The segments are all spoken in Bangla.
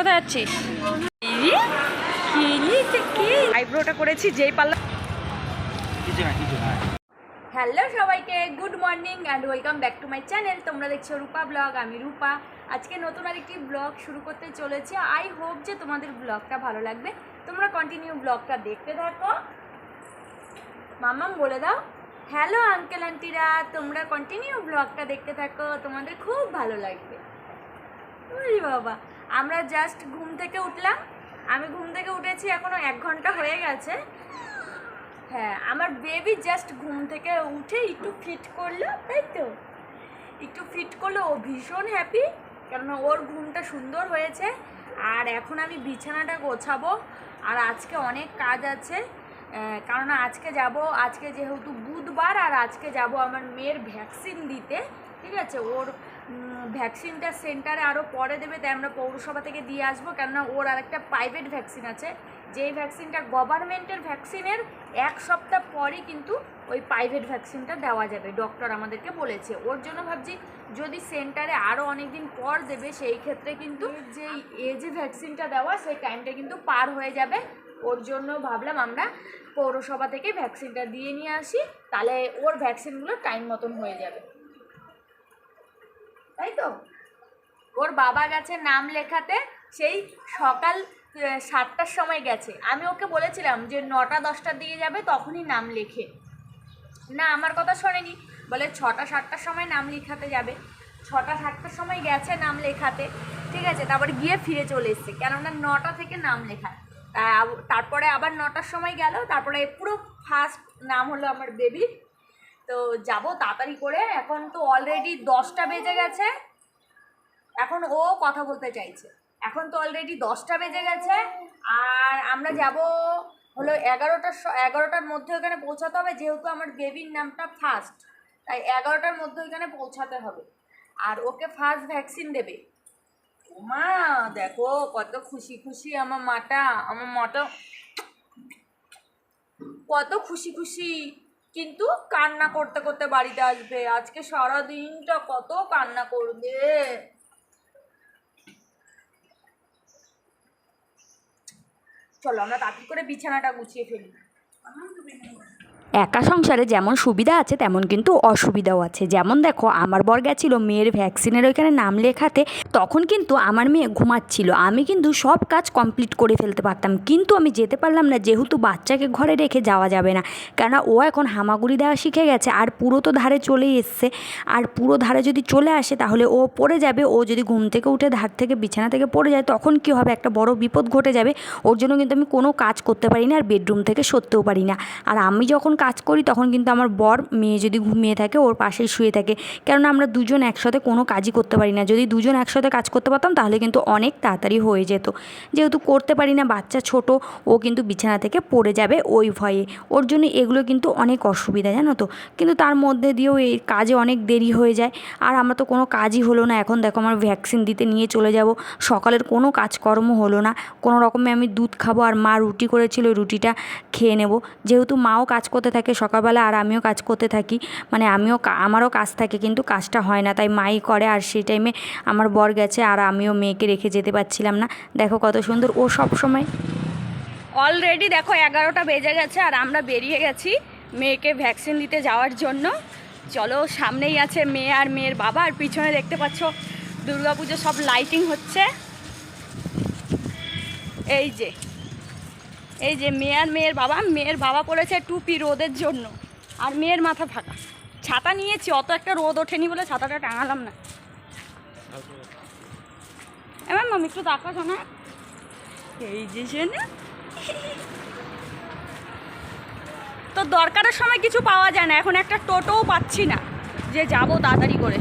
কোথায় যাচ্ছিস? আইব্রোটা করেছি যেই পাল্লা না হ্যালো সবাইকে good morning and welcome back to my channel তোমরা দেখছ রূপা ব্লগ আমি রূপা। আজকে নতুন আরেকটি ব্লগ শুরু করতে চলেছি। আই হোপ যে তোমাদের ব্লগটা ভালো লাগবে। তোমরা কন্টিনিউ ব্লগটা দেখতে থাকো। মামাম বলে দাও। হ্যালো আঙ্কেল আন্টিরা তোমরা কন্টিনিউ ব্লগটা দেখতে থাকো। তোমাদের খুব ভালো লাগবে। ওরে বাবা। আমরা জাস্ট ঘুম থেকে উঠলাম। আমি ঘুম থেকে উঠেছি, এখনও এক ঘণ্টা হয়ে গেছে। হ্যাঁ আমার বেবি জাস্ট ঘুম থেকে উঠে একটু ফিট করল তাই তো। একটু ফিট করল, ও ভীষণ হ্যাপি কেননা ওর ঘুমটা সুন্দর হয়েছে। আর এখন আমি বিছানাটা গোছাবো। আর আজকে অনেক কাজ আছে। কারণ আজকে যাব, আজকে যেহেতু বুধবার, আর আজকে যাব আমার মেয়ের ভ্যাকসিন দিতে। ঠিক আছে? ওর ভ্যাকসিনটা সেন্টারে আরও পরে দেবে তাই আমরা পৌরসভা থেকে দিয়ে আসব। কেননা ওর আরেকটা প্রাইভেট ভ্যাকসিন আছে। যেই ভ্যাকসিনটা গভর্নমেন্টের ভ্যাকসিনের এক সপ্তাহ পরই কিন্তু ওই প্রাইভেট ভ্যাকসিনটা দেওয়া যাবে ডক্টর আমাদেরকে বলেছে। ওর জন্য ভাবছি যদি সেন্টারে আরও অনেক দিন পর দেবে সেই ক্ষেত্রে কিন্তু যে এজে ভ্যাকসিনটা দেওয়া সেই টাইমটা কিন্তু পার হয়ে যাবে। ওর জন্য ভাবলাম আমরা পৌরসভা থেকে ভ্যাকসিনটা দিয়ে নিয়ে আসি তাহলে ওর ভ্যাকসিনগুলো টাইম মতন হয়ে যাবে। তাই তো? ওর বাবা গেছে নাম লেখাতে, সেই সকাল সাতটার সময় গেছে। আমি ওকে বলেছিলাম যে নটা, দশটার দিকে যাবে, তখনই নাম লেখে। না, আমার কথা শোনেনি। বলে ছটা, সাতটার সময় নাম লেখাতে যাবে। ছটা, সাতটার সময় গেছে নাম লেখাতে। ঠিক আছে, তারপরে গিয়ে ফিরে চলে এসছে। কেননা নটা থেকে নাম লেখা। তারপরে আবার নটার সময় গেল, তারপরে পুরো ফার্স্ট নাম হলো আমার বেবি তো যাব তাড়াতাড়ি করে। এখন তো অলরেডি দশটা বেজে গেছে। এখন ও কথা বলতে চাইছে। এখন তো অলরেডি দশটা বেজে গেছে। আর আমরা যাব হলো এগারোটার এগারোটার মধ্যে ওখানে পৌঁছাতে হবে, যেহেতু আমার বেবির নামটা ফার্স্ট তাই এগারোটার মধ্যে ওইখানে পৌঁছাতে হবে। আর ওকে ফার্স্ট ভ্যাকসিন দেবে। মা দেখো কত খুশি খুশি আমার মাটা আমার মাটা। কত খুশি খুশি। কিন্তু কান্না করতে করতে বাড়িতে আসবে। আজকে সারা দিনটা কত কান্না করবে? চলো, আমরা তাড়াতাড়ি করে বিছানাটা গুছিয়ে ফেলি। একা সংসারে যেমন সুবিধা আছে, তেমন কিন্তু অসুবিধাও আছে। যেমন দেখো, আমার বর গেছিল মেয়ের ভ্যাকসিনের ওইখানে নাম লেখাতে, তখন কিন্তু আমার মেয়ে ঘুমাচ্ছিল। আমি কিন্তু সব কাজ কমপ্লিট করে ফেলতে পারতাম। কিন্তু আমি যেতে পারলাম না, যেহেতু বাচ্চাকে ঘরে রেখে যাওয়া যাবে না। কেননা ও এখন হামাগুড়ি দেওয়া শিখে গেছে, আর পুরো তো ধারে চলেই এসছে। আর পুরো ধারে যদি চলে আসে, তাহলে ও পড়ে যাবে। ও যদি ঘুম থেকে উঠে ধার থেকে, বিছানা থেকে পড়ে যায়, তখন কী হবে? একটা বড় বিপদ ঘটে যাবে। ওর জন্য কিন্তু আমি কোনো কাজ করতে পারি না, আর বেডরুম থেকে সরতেও পারি না। আর আমি যখন কাজ করি, তখন কিন্তু আমার বর মেয়ে যদি ঘুমিয়ে থাকে, ওর পাশেই শুয়ে থাকে। কেননা আমরা দুজন একসাথে কোনো কাজই করতে পারি না। যদি দুজন একসাথে কাজ করতে পারতাম, তাহলে কিন্তু অনেক তাড়াতাড়ি হয়ে যেত। যেহেতু করতে পারি না, বাচ্চা ছোট, ও কিন্তু বিছানা থেকে পড়ে যাবে ওই ভয়ে। ওর জন্য এগুলো কিন্তু অনেক অসুবিধা, জানো তো? কিন্তু তার মধ্যে দিয়েও এই কাজে অনেক দেরি হয়ে যায়। আর আমার তো কোনো কাজই হলো না। এখন দেখো আমার ভ্যাকসিন দিতে নিয়ে চলে যাব। সকালের কোনো কাজকর্ম হলো না। কোনো রকমে আমি দুধ খাব আর মা রুটি করেছিল রুটিটা খেয়ে নেব। যেহেতু মাও কাজ করতে থাকে সকালবেলা আর আমিও কাজ করতে থাকি। মানে আমিও আমারও কাজ থাকে কিন্তু কাজটা হয় না। তাই মাই করে আর সেই টাইমে আমার বর গেছে আর আমিও মেয়েকে রেখে যেতে পারছিলাম না। দেখো কত সুন্দর, ও সব সময় অলরেডি দেখো এগারোটা বেজে গেছে আর আমরা বেরিয়ে গেছি মেয়েকে ভ্যাকসিন দিতে যাওয়ার জন্য। চলো সামনেই আছে মেয়ে আর মেয়ের বাবা আর পিছনে দেখতে পাচ্ছ দুর্গাপুজো সব লাইটিং হচ্ছে। এই যে। এই যে মেয়ে আর মেয়ের বাবা মেয়ের বাবা পড়েছে টুপি রোদের জন্য। আর মেয়ের মাথা ফাঁকা। ছাতা নিয়েছি, অত একটা রোদ ওঠেনি বলে ছাতাটা টাঙালাম না। এবার মামি একটু তাকাছো না এই যে তো দরকারের সময় কিছু পাওয়া যায় না, এখন একটা টোটোও পাচ্ছি না। যে যাব তাড়াতাড়ি করে।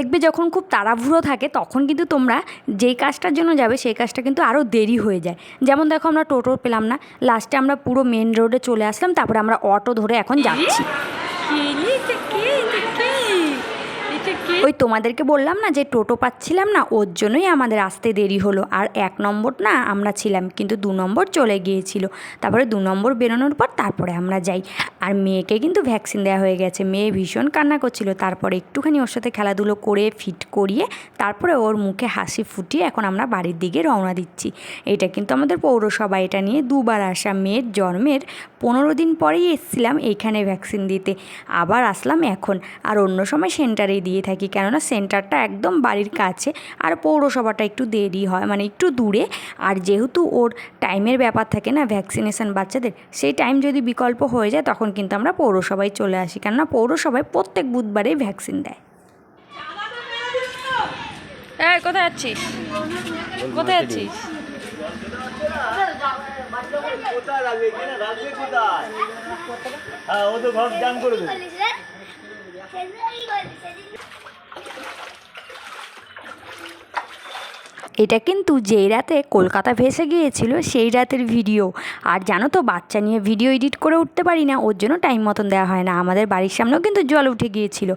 দেখবে যখন খুব তাড়াহুড়ো থাকে, তখন কিন্তু তোমরা যেই কাজটার জন্য যাবে, সেই কাজটা কিন্তু আরও দেরি হয়ে যায়। যেমন দেখো আমরা টোটো পেলাম না লাস্টে আমরা পুরো মেন রোডে চলে আসলাম, তারপরে আমরা অটো ধরে এখন যাচ্ছি। ওই তোমাদেরকে বললাম না যে টোটো পাচ্ছিলাম না, ওর জন্যই আমাদের আসতে দেরি হলো। আর এক নম্বর না আমরা ছিলাম, কিন্তু দু নম্বর চলে গিয়েছিল। তারপরে দু নম্বর বেরোনোর পর তারপরে আমরা যাই। আর মেয়েকে কিন্তু ভ্যাকসিন দেওয়া হয়ে গেছে। মেয়ে ভীষণ কান্না করছিল। তারপরে একটুখানি ওর সাথে খেলাধুলো করে ফিট করিয়ে, তারপরে ওর মুখে হাসি ফুটিয়ে এখন আমরা বাড়ির দিকে রওনা দিচ্ছি। এটা কিন্তু আমাদের পৌরসভা, এটা নিয়ে দুবার আসা মেয়ের জন্মের পনেরো দিন পরেই এসেছিলাম এইখানে ভ্যাকসিন দিতে। আবার আসলাম এখন। আর অন্য সময় সেন্টারেই দিয়ে থাকি। কেননা সেন্টারটা একদম বাড়ির কাছে আর পৌরসভাটা একটু দেরি হয় মানে একটু দূরে। আর যেহেতু ওর টাইমের ব্যাপার থাকে না ভ্যাকসিনেশন বাচ্চাদের সেই টাইম যদি বিকল্প হয়ে যায় তখন কিন্তু আমরা পৌরসভায় চলে আসি। কেননা পৌরসভায় প্রত্যেক বুধবারেই ভ্যাকসিন দেয়। এই কোথায় যাচ্ছিস? কোথায় কোথায় হ্যাঁ ও তো ঘর জাম করে দেবে। এটা কিন্তু যেই রাতে কলকাতা ভেসে গিয়েছিল, সেই রাতের ভিডিও আর জানো তো, বাচ্চা নিয়ে ভিডিও এডিট করে উঠতে পারি না, ওর জন্য টাইম মতন দেওয়া হয় না। আমাদের বাড়ির সামনেও কিন্তু জল উঠে গিয়েছিল।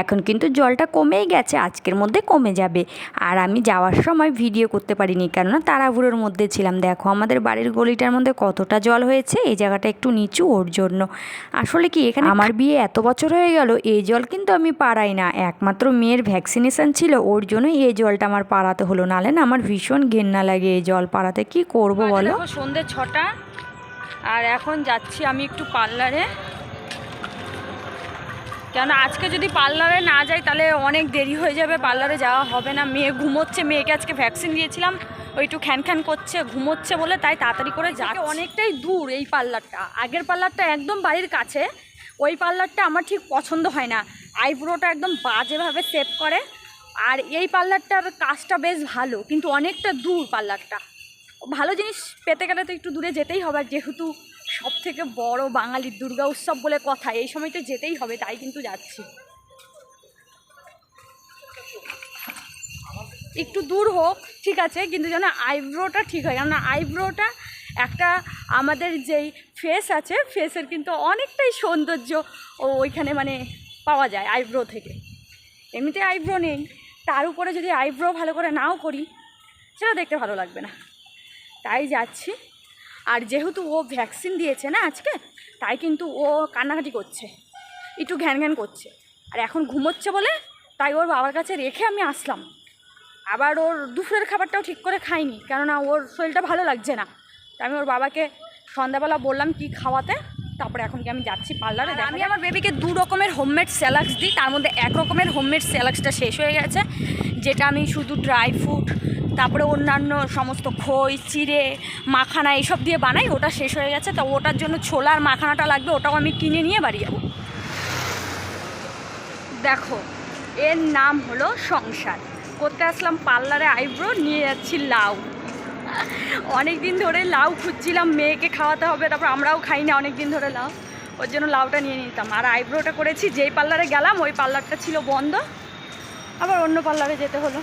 এখন কিন্তু জলটা কমেই গেছে, আজকের মধ্যে কমে যাবে। আর আমি যাওয়ার সময় ভিডিও করতে পারিনি, কেননা তাড়াহুড়োর মধ্যে ছিলাম। দেখো, আমাদের বাড়ির গলিটার মধ্যে কতটা জল হয়েছে, এই জায়গাটা একটু নিচু ওর জন্য। আসলে কি, এখানে আমার বিয়ে এত বছর হয়ে গেল এই জল কিন্তু আমি পাড়াই না। একমাত্র মেয়ের ভ্যাকসিনেশান ছিল, ওর জন্যই এই জলটা আমার পাড়াতে হলো। নালে না আমার ভীষণ ঘেন্না লাগে এই জল পাড়াতে। কি করব বলো? দেখো সন্ধ্যে ছটা আর এখন যাচ্ছি আমি একটু পার্লারে। কেন আজকে যদি পার্লারে না যাই তাহলে অনেক দেরি হয়ে যাবে পার্লারে যাওয়া হবে না। মেয়ে ঘুমোচ্ছে মেয়েকে আজকে ভ্যাকসিন দিয়েছিলাম ওই একটু খ্যান খ্যান করছে ঘুমোচ্ছে বলে তাই তাড়াতাড়ি করে যা অনেকটাই দূর এই পার্লারটা। আগের পার্লারটা একদম বাড়ির কাছে ওই পার্লারটা আমার ঠিক পছন্দ হয় না। আইব্রোটা একদম বাজেভাবে সেভ করে আর এই পার্লারটার কাজটা বেশ ভালো, কিন্তু অনেকটা দূর পার্লারটা। ভালো জিনিস পেতে গেলে তো একটু দূরে যেতেই হবে, আর যেহেতু সব থেকে বড় বাঙালির দুর্গা উৎসব বলে কথা, এই সময় তো যেতেই হবে, তাই কিন্তু যাচ্ছি। একটু দূর হোক, ঠিক আছে, কিন্তু যেন আইব্রোটা ঠিক হয়। কেননা আইব্রোটা একটা আমাদের যেই ফেস আছে ফেসের কিন্তু অনেকটাই সৌন্দর্য ওইখানে মানে পাওয়া যায়, আইব্রো থেকে। এমনিতে আইব্রো নেই। তার উপরে যদি আইব্রো ভালো করে নাও করি, সেটা দেখতে ভালো লাগবে না। তাই যাচ্ছি। আর যেহেতু ও ভ্যাকসিন দিয়েছে না আজকে, তাই কিন্তু ও কান্নাকাটি করছে। একটু ঘ্যান ঘ্যান করছে। আর এখন ঘুমোচ্ছে বলে, তাই ওর বাবার কাছে রেখে আমি আসলাম। আবার ওর দুপুরের খাবারটাও ঠিক করে খাইনি, কেননা ওর শরীরটা ভালো লাগছে না। তাই আমি ওর বাবাকে সন্ধ্যাবেলা বললাম কি খাওয়াতে তারপরে এখন কি আমি যাচ্ছি পার্লারে আমি আমার বেবিকে দু রকমের হোমমেড স্যালাক্স দিই তার মধ্যে এক রকমের হোমমেড স্যালাক্সটা শেষ হয়ে গেছে যেটা আমি শুধু ড্রাই ফ্রুট তারপরে অন্যান্য সমস্ত খই চিড়ে মাখানা এইসব দিয়ে বানাই ওটা শেষ হয়ে গেছে তো ওটার জন্য ছোলার মাখানাটা লাগবে ওটাও আমি কিনে নিয়ে বাড়ি যাব। দেখো এর নাম হলো সংসার। করতে আসলাম? পার্লারে আইব্রো নিয়ে যাচ্ছি লাউ। অনেক দিন ধরে লাউ খুঁজছিলাম, মেয়েকে খাওয়াতে হবে, তারপর আমরাও খাই না অনেক দিন ধরে লাউ। ওর জন্য লাউটা নিয়ে নিতাম। আর আইব্রোটা করেছি, যেই পার্লারে গেলাম, ওই পার্লারটা ছিল বন্ধ। আবার অন্য পার্লারে যেতে হলো।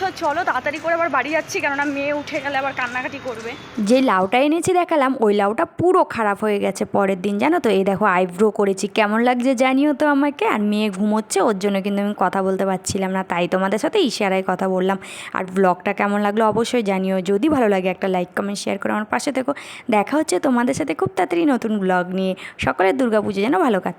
তো চলো তাড়াতাড়ি করে আবার বাড়ি যাচ্ছি, কেননা মেয়ে উঠে গেলে আবার কান্নাকাটি করবে। যে লাউটা এনেছি দেখালাম, ওই লাউটা পুরো খারাপ হয়ে গেছে পরের দিন, জানো তো? এই দেখো, আইব্রো করেছি। কেমন লাগছে জানিও তো আমাকে? আর মেয়ে ঘুমোচ্ছে, ওর জন্য কিন্তু আমি কথা বলতে পারছিলাম না, তাই তোমাদের সাথে ইশারায় কথা বললাম। আর ব্লগটা কেমন লাগল অবশ্যই জানিও। যদি ভালো লাগে একটা লাইক কমেন্ট শেয়ার করে আমার পাশে থেকো। দেখা হচ্ছে তোমাদের সাথে খুব তাড়াতাড়ি নতুন ব্লগ নিয়ে। সকলের দুর্গাপুজো যেন ভালো কাটে।